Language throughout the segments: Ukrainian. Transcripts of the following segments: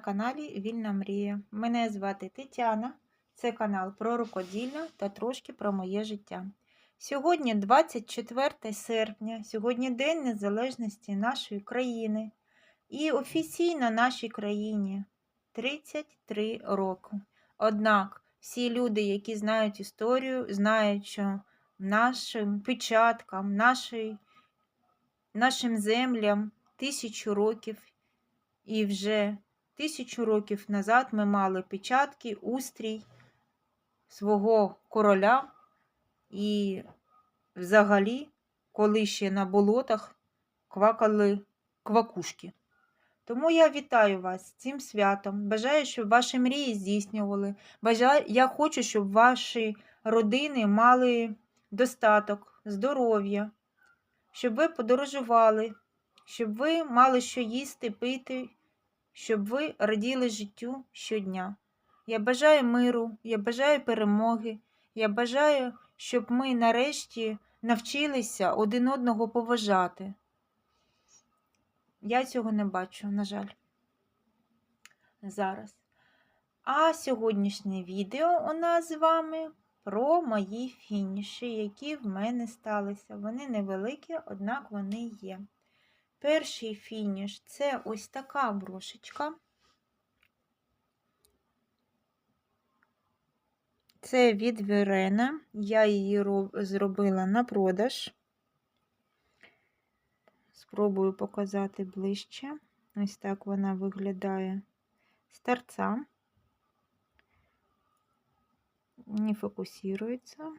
каналі Вільна Мрія. Мене звати Тетяна. Це канал про рукоділля та трошки про моє життя. Сьогодні 24 серпня, сьогодні День Незалежності нашої країни. І офіційно нашій країні 33 роки. Однак всі люди, які знають історію, знають, що нашим печаткам, нашій, нашим землям тисячу років. І вже тисячу років назад ми мали печатки, устрій свого короля. І взагалі, коли ще на болотах квакали квакушки. Тому я вітаю вас цим святом. Бажаю, щоб ваші мрії здійснювали. Бажаю, я хочу, щоб ваші родини мали достаток, здоров'я, щоб ви подорожували, щоб ви мали що їсти, пити, щоб ви раділи життю щодня. Я бажаю миру, я бажаю перемоги, я бажаю, щоб ми нарешті навчилися один одного поважати. Я цього не бачу, на жаль, зараз. А сьогоднішнє відео у нас з вами про мої фініші, які в мене сталися. Вони невеликі, однак вони є. Перший фініш це ось така брошечка. Це від Верена. Я її зробила на продаж. Спробую показати ближче. Ось так вона виглядає з торця. Не фокусується.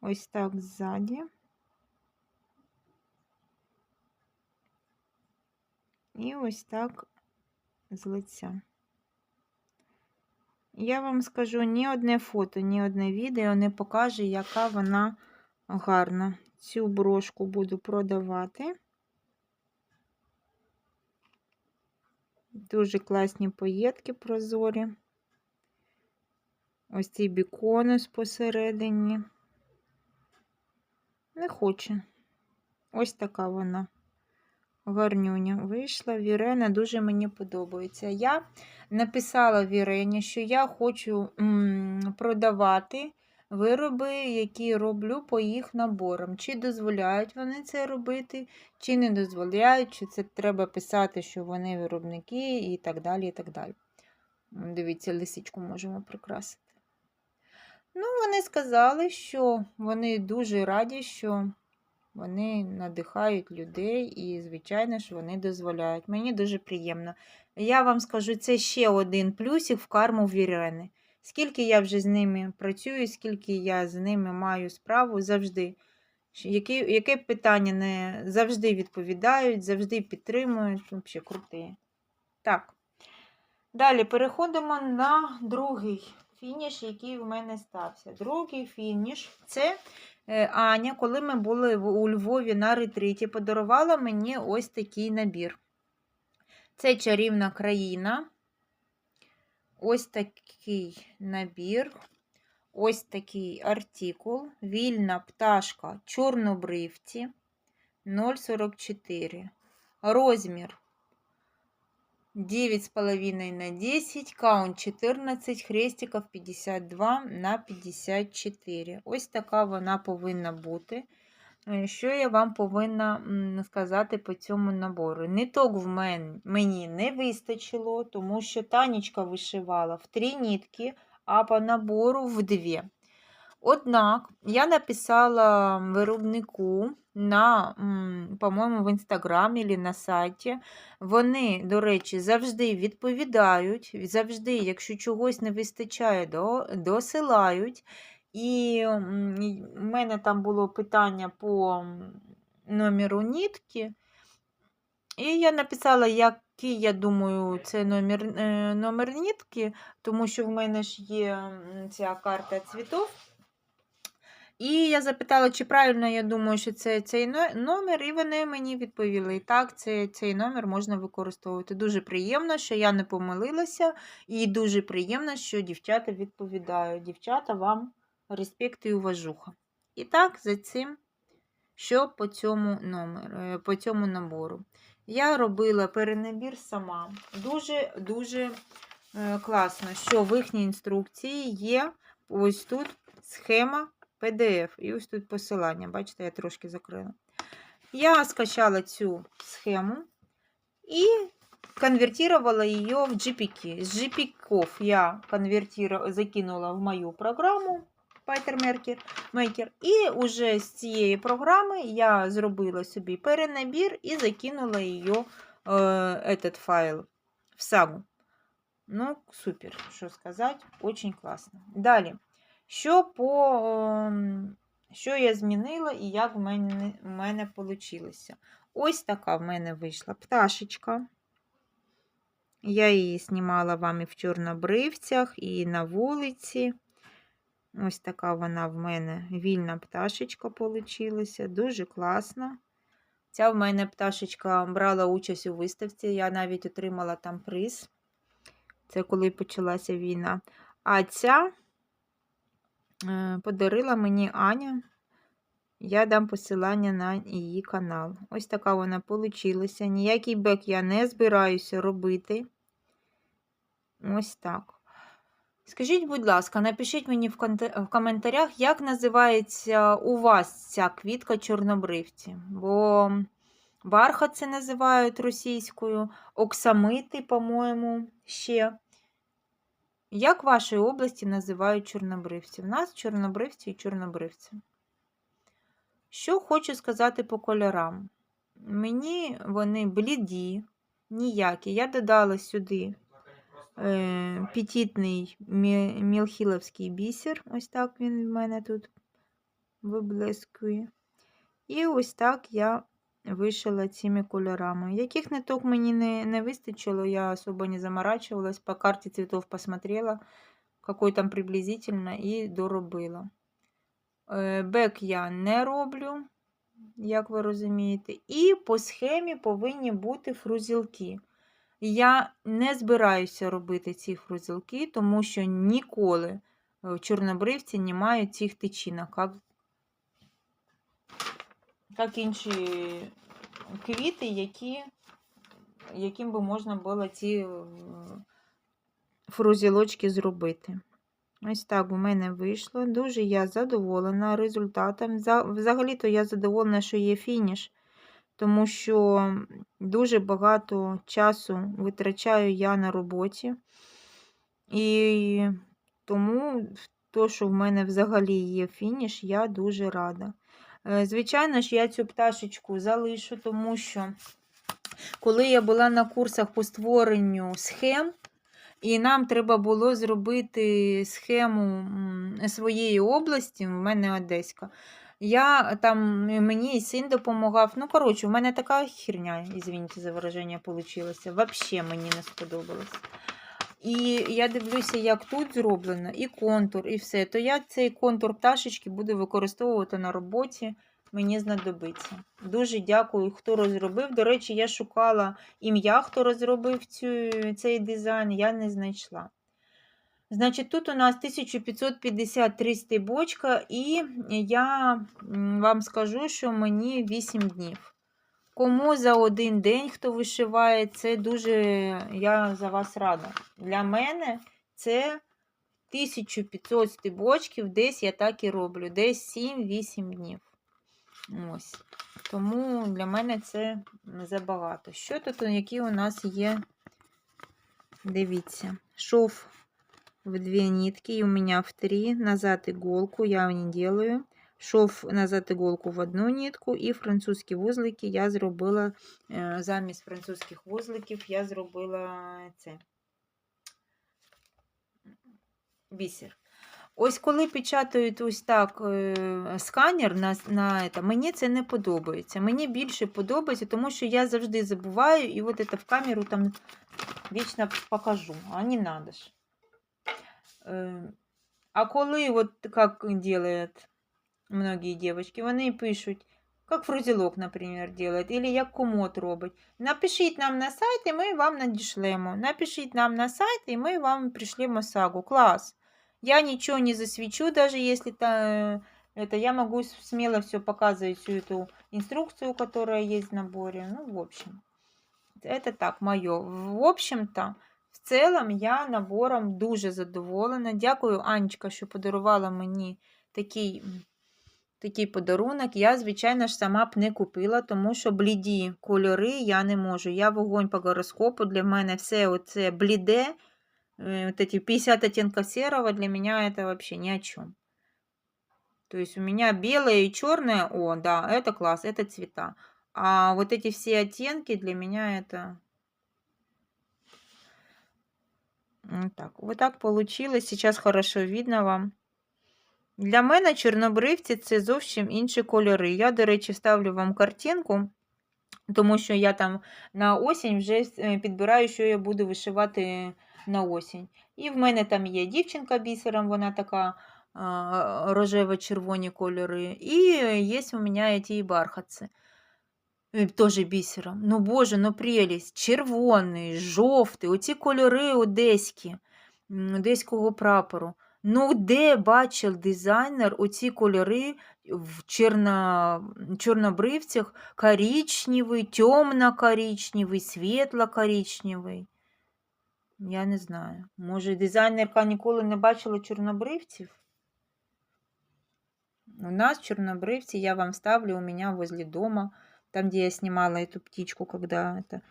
Ось так ззаді. І ось так з лиця. Я вам скажу, ні одне фото, ні одне відео не покаже, яка вона гарна. Цю брошку буду продавати. Дуже класні поєдки прозорі. Ось цей біконус посередині. Не хоче. Ось така вона гарнюня вийшла. Вірена дуже мені подобається. Я написала Вірені, що я хочу продавати вироби, які роблю по їх наборам. Чи дозволяють вони це робити, чи не дозволяють, чи це треба писати, що вони виробники і так далі. і так далі. Дивіться, лисичку можемо прикрасити. Ну, вони сказали, що вони дуже раді, що вони надихають людей і, звичайно ж, вони дозволяють. Мені дуже приємно. Я вам скажу, це ще один плюсик в карму Вірени. Скільки я вже з ними працюю, скільки я з ними маю справу, завжди. Яке, яке питання не завжди відповідають, завжди підтримують. Взагалі круті. Так. Далі переходимо на другий фініш, який в мене стався. Другий фініш це Е, Аня, коли ми були у Львові на ретриті, подарувала мені ось такий набір. Це чарівна країна. Ось такий набір, ось такий артикул. Вільна пташка чорнобривці 0,44. Розмір 9,5 на 10, каунт 14, хрестиків 52 на 54. Ось така вона повинна бути. Е, що я вам повинна сказати по цьому набору? Ниток в мен, мені не вистачило, тому що танечка вишивала в три нитки, а по набору в дві. Однак я написала виробнику на, по-моєму, в інстаграмі або на сайті. Вони, до речі, завжди відповідають, завжди, якщо чогось не вистачає, досилають. І в мене там було питання по номеру нітки. І я написала, який, я думаю, це номер е, номер нітки, тому що в мене ж є ця карта цвітов. І я запитала, чи правильно я думаю, що це цей номер, і вони мені відповіли: так, це, цей номер можна використовувати. Дуже приємно, що я не помилилася, і дуже приємно, що дівчата відповідають. Дівчата вам респект і уважуха. І так, за цим, що по цьому номеру, е, по цьому набору. Я робила перенабір сама. Дуже-дуже е, класно, що в їхній інструкції є ось тут схема PDF. І ось тут посилання. Бачите, я трошки закрила. Я скачала цю схему і конвертировала її в GPK. З GPK я закинула в мою програму Python Maker. І уже з цієї програми я зробила собі перенабір і закинула її е, этот файл в сагу. Ну, супер, що сказати, очень класно. Далі, що по, ем, що я змінила і як в мене в мене вийшло. Ось така в мене вийшла пташечка. Я її знімала вам і в чорнобривцях, і на вулиці. Ось така вона в мене вільна пташечка вийшла. Дуже класна. Ця в мене пташечка брала участь у виставці, я навіть отримала там приз. Це коли почалася війна. А ця подарила мені Аня. Я дам посилання на її канал. Ось така вона вийшла. Ніякий бек я не збираюся робити. Ось так. Скажіть, будь ласка, напишіть мені в коментарях, як називається у вас ця квітка чорнобривці. Бо бархат це називають російською, оксамити, по-моєму, ще. Як в вашій області називають чорнобривці? У нас чорнобривці і чорнобривці. Що хочу сказати по кольорам. Мені вони бліді, ніякі. Я додала сюди е, петітний мілхіловський бісер. Ось так він в мене тут виблискує. І ось так я вишила цими кольорами. Яких ниток мені не не вистачило, я особо не заморачивалась. По карті цветов посмотрела, какой там приблизительно, і доробила. Е, бек я не роблю, як ви розумієте. І по схемі повинні бути фрузілки. Я не збираюся робити ці фрузілки, тому що ніколи в чорнобривці немає цих тичинок, як, як інші квіти, які, яким би можна було ці фрузілочки зробити. Ось так у мене вийшло. Дуже я задоволена результатом. Взагалі-то я задоволена, що є фініш, тому що дуже багато часу витрачаю я на роботі. І тому, то, що в мене взагалі є фініш, я дуже рада. Е, звичайно ж, я цю пташечку залишу, тому що, коли я була на курсах по створенню схем, і нам треба було зробити схему своєї області, в мене Одеська. Я там, Мені і син допомагав. Ну, коротше, в мене така херня, извините за вираження, вийшла. Взагалі мені не сподобалось. І я дивлюся, як тут зроблено, і контур, і все. То я цей контур пташечки буду використовувати на роботі мені знадобиться. Дуже дякую, хто розробив. До речі, я шукала ім'я, хто розробив цю, цей дизайн, я не знайшла. Значить, тут у нас 1553 стебочка, і я вам скажу, що мені 8 днів. Кому за один день, хто вишиває, це дуже я за вас рада. Для мене це 1500 стебочків, десь я так і роблю, десь 7-8 днів. Ось. Тому для мене це забагато. Що тут, які у нас є? Дивіться, шов в дві нитки, і у мене в три, назад иголку я не делаю. Шов назад иголку в одну нитку, і французькі вузлики я зробила е, замість французьких вузликів, я зробила це бісер. Ось коли печатають ось так е, сканер, на, на це, мені це не подобається. Мені більше подобається, тому що я завжди забуваю, і от це в камеру там вічно покажу, а не надо ж. Е, а коли, от як роблять многие девочки, вони пишуть, як фрузелок, наприклад, делает, или як комод робить. Напишіть нам на сайт, і ми вам надішлемо. Напишіть нам на сайт, і ми вам пришлемо сагу. Клас! Я ничего не засвечу, даже если это, это я могу смело все показывать, всю эту инструкцию, которая есть в наборе. Ну, в общем. Це так, моє. В общем-то, в цілому я набором дуже задоволена. Дякую, Анечка, що подарувала мені такий, м, такий подарунок. Я, звичайно ж, сама б не купила, тому що бліді кольори я не можу. Я вогонь по гороскопу, для мене все оце бліде. Э, Вот эти 50 оттенков серого для меня это вообще ни о чем. То есть у меня белое и черное, о, да, это класс, это цвета. А вот эти все оттенки для меня это... Вот так, вот так получилось. Сейчас хорошо видно вам. Для мене чорнобривці це зовсім інші кольори. Я, до речі, ставлю вам картинку, тому що я там на осінь вже е, підбираю, що я буду вишивати на осінь. І в мене там є дівчинка бісером, вона така рожево-червоні кольори. І є у мене ті бархатці. Е, Теж бісером. Ну боже, ну прелість. Червоний, жовтий, оці кольори одеські, одеського прапору. Ну, де бачив дизайнер оці кольори в чорно, чорнобривцях коричневий, темно-коричневий, світло-коричневий. Я не знаю. Може, дизайнерка ніколи не бачила чорнобривців? У нас чорнобривці я вам ставлю у меня возле дома, там, де я знімала эту птичку, когда это.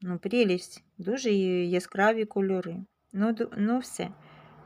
Ну, прелість. Дуже яскраві кольори. Ну, ду- ну все.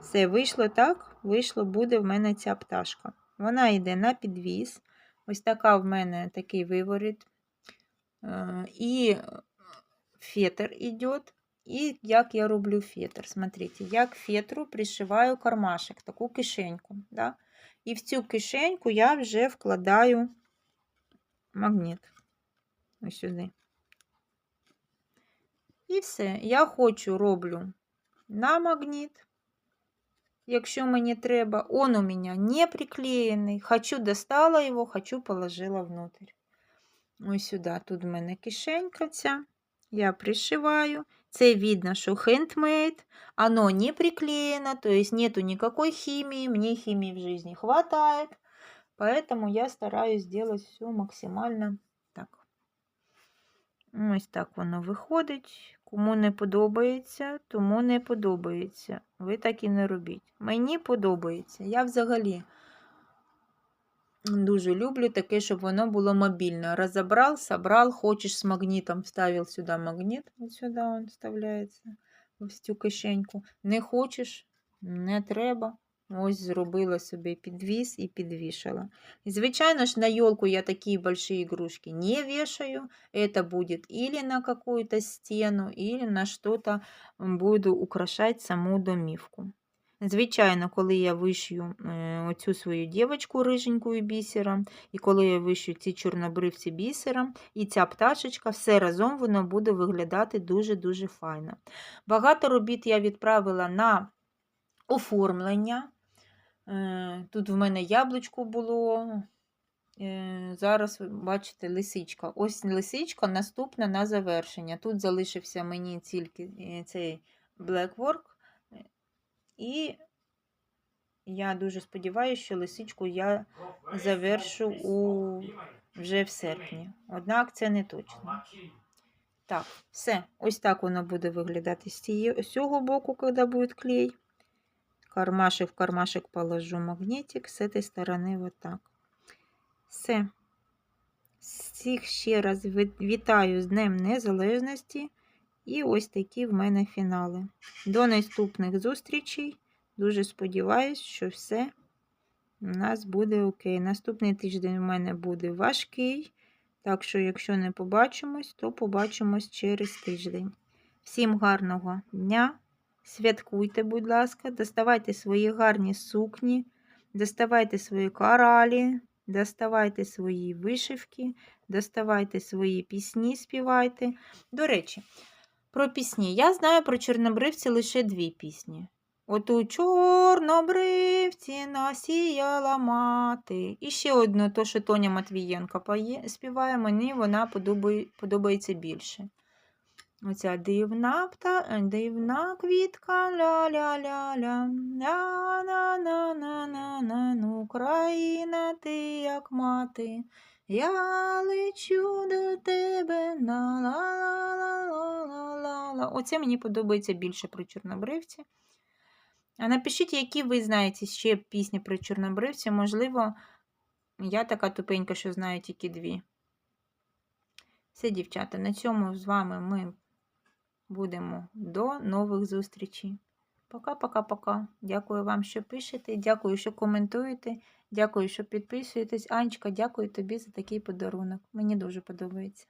Все, вийшло так, вийшло, буде в мене ця пташка. Вона йде на підвіз. Ось така в мене такий виворіт. Е, І фетр йде. І як я роблю фетр. Смотрите, я к фетру пришиваю кармашек, таку кишеньку. Да? І в цю кишеньку я вже вкладаю магніт. Ось сюди. І все. Я хочу роблю на магніт. Якщо мені треба, он у мене не приклеєний. Хочу достала його, хочу положила внутрь. Ось сюди. Тут в мене кишенька ця. Я пришиваю. Це видно, що handmade. Оно не приклеено, то есть нету никакой химии. Мне химии в жизни хватает. Поэтому я стараюсь сделать все максимально так. Ось так воно виходить. Кому не подобається, тому не подобається. Ви так і не робіть. Мені подобається. Я взагалі дуже люблю таке, щоб воно було мобільне. Розібрав, собрав, хочеш з магнітом, вставив сюди магніт. Ось сюди він вставляється в цю кишеньку. Не хочеш, не треба. Ось зробила собі підвіз і підвішала. І, звичайно ж, на елку я такие большие игрушки не вешаю. Это будет или на какую-то стену, или на что-то буду украшать саму домівку. Звичайно, коли я вишью е, оцю свою дівочку риженькою бісером, і коли я вишью ці чорнобривці бісером, і ця пташечка, все разом воно буде виглядати дуже-дуже файно. Багато робіт я відправила на оформлення. Е, Тут в мене яблучко було. Е, Зараз бачите лисичка. Ось лисичка наступна на завершення. Тут залишився мені тільки е, цей Blackwork. І я дуже сподіваюся, що лисичку я завершу у... вже в серпні. Однак це не точно. Так, все. Ось так воно буде виглядати з цього боку, коли буде клей. Кармашек в кармашек положу магнітик, з цієї сторони вот так. Все. Всіх ще раз вітаю з Днем Незалежності. І ось такі в мене фінали. До наступних зустрічей. Дуже сподіваюсь, що все у нас буде окей. Наступний тиждень у мене буде важкий. Так що, якщо не побачимось, то побачимось через тиждень. Всім гарного дня! Святкуйте, будь ласка, доставайте свої гарні сукні, доставайте свої коралі, доставайте свої вишивки, доставайте свої пісні, співайте. До речі, про пісні. Я знаю про чорнобривці лише дві пісні. От у чорнобривці насіяла мати. І ще одну, то, що Тоня Матвієнка співає, мені вона подобається більше. Оця дивна пта, дивна квітка ля-ля-ля-ля, ля-на-на-на-на-на, Україна, ти як мати, я лечу до тебе на ла-ла-ла-ла. думала, оце мені подобається більше про чорнобривці. А напишіть, які ви знаєте ще пісні про чорнобривці. Можливо, я така тупенька, що знаю тільки дві. Все, дівчата, на цьому з вами ми будемо до нових зустрічей. Пока-пока-пока. Дякую вам, що пишете. Дякую, що коментуєте. Дякую, що підписуєтесь. Анечка, дякую тобі за такий подарунок. Мені дуже подобається.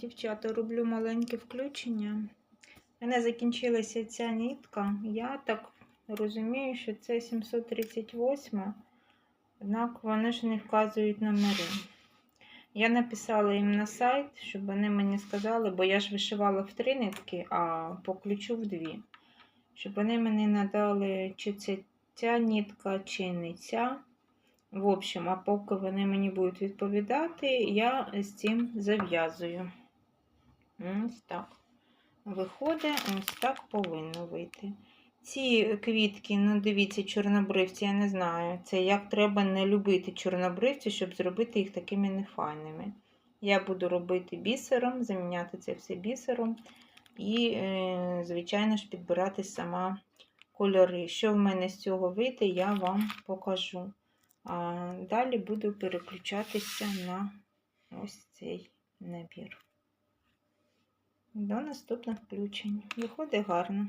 Дівчата, роблю маленьке включення. У мене закінчилася ця нитка. Я так розумію, що це 738, однак вони ж не вказують номери. Я написала їм на сайт, щоб вони мені сказали, бо я ж вишивала в три нитки, а по ключу в дві. Щоб вони мені надали, чи це ця нитка, чи не ця. В общем, а поки вони мені будуть відповідати, я з цим зав'язую. Ось так. Виходить, ось так повинно вийти. Ці квітки, ну дивіться, чорнобривці, я не знаю. Це як треба не любити чорнобривці, щоб зробити їх такими нефайними. Я буду робити бісером, заміняти це все бісером. І, е, звичайно ж, підбирати сама кольори. Що в мене з цього вийде, я вам покажу. А далі буду переключатися на ось цей набір. До наступних включень. Виходить гарно.